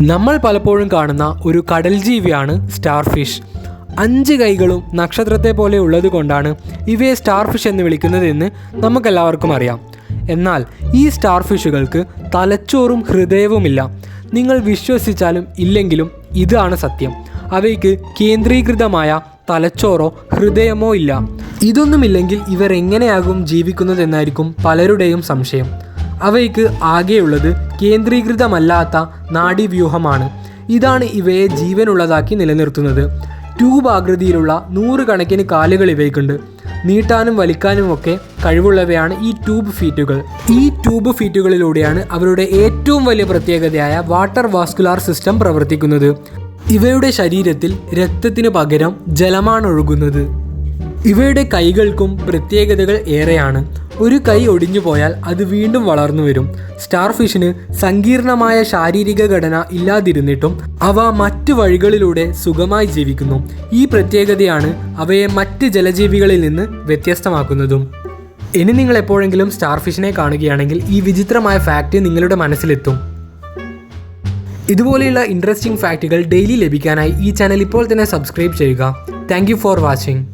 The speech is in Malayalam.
നമ്മൾ പലപ്പോഴും കാണുന്ന ഒരു കടൽ ജീവിയാണ് സ്റ്റാർ ഫിഷ് അഞ്ച് കൈകളും നക്ഷത്രത്തെ പോലെ ഉള്ളത് കൊണ്ടാണ് ഇവയെ സ്റ്റാർ ഫിഷ് എന്ന് വിളിക്കുന്നതെന്ന് നമുക്കെല്ലാവർക്കും അറിയാം. എന്നാൽ ഈ സ്റ്റാർ ഫിഷുകൾക്ക് തലച്ചോറും ഹൃദയവുമില്ല. നിങ്ങൾ വിശ്വസിച്ചാലും ഇല്ലെങ്കിലും ഇതാണ് സത്യം. അവയ്ക്ക് കേന്ദ്രീകൃതമായ തലച്ചോറോ ഹൃദയമോ ഇല്ല. ഇതൊന്നുമില്ലെങ്കിൽ ഇവർ എങ്ങനെയാകും ജീവിക്കുന്നതെന്നായിരിക്കും പലരുടെയും സംശയം. അവയ്ക്ക് ആകെയുള്ളത് കേന്ദ്രീകൃതമല്ലാത്ത നാഡീവ്യൂഹമാണ്. ഇതാണ് ഇവയെ ജീവനുള്ളതാക്കി നിലനിർത്തുന്നത്. ട്യൂബ് ആകൃതിയിലുള്ള നൂറുകണക്കിന് കാലുകൾ ഇവയ്ക്കുണ്ട്. നീട്ടാനും വലിക്കാനും ഒക്കെ കഴിവുള്ളവയാണ് ഈ ട്യൂബ് ഫീറ്റുകൾ. ഈ ട്യൂബ് ഫീറ്റുകളിലൂടെയാണ് അവരുടെ ഏറ്റവും വലിയ പ്രത്യേകതയായ വാട്ടർ വാസ്കുലാർ സിസ്റ്റം പ്രവർത്തിക്കുന്നത്. ഇവയുടെ ശരീരത്തിൽ രക്തത്തിന് പകരം ജലമാണ് ഒഴുകുന്നത് ഇവയുടെ കൈകൾക്കും പ്രത്യേകതകൾ ഏറെയാണ്. ഒരു കൈ ഒടിഞ്ഞു പോയാൽ അത് വീണ്ടും വളർന്നു വരും. സ്റ്റാർഫിഷിന് സങ്കീർണമായ ശാരീരിക ഘടന ഇല്ലാതിരുന്നിട്ടും അവ മറ്റു വഴികളിലൂടെ സുഖമായി ജീവിക്കുന്നു. ഈ പ്രത്യേകതയാണ് അവയെ മറ്റ് ജലജീവികളിൽ നിന്ന് വ്യത്യസ്തമാക്കുന്നതും. ഇനി നിങ്ങൾ എപ്പോഴെങ്കിലും സ്റ്റാർഫിഷിനെ കാണുകയാണെങ്കിൽ ഈ വിചിത്രമായ ഫാക്റ്റ് നിങ്ങളുടെ മനസ്സിലെത്തും. ഇതുപോലെയുള്ള ഇൻട്രസ്റ്റിംഗ് ഫാക്റ്റുകൾ ഡെയിലി ലഭിക്കാനായി ഈ ചാനൽ ഇപ്പോൾ തന്നെ സബ്സ്ക്രൈബ് ചെയ്യുക. Thank for watching.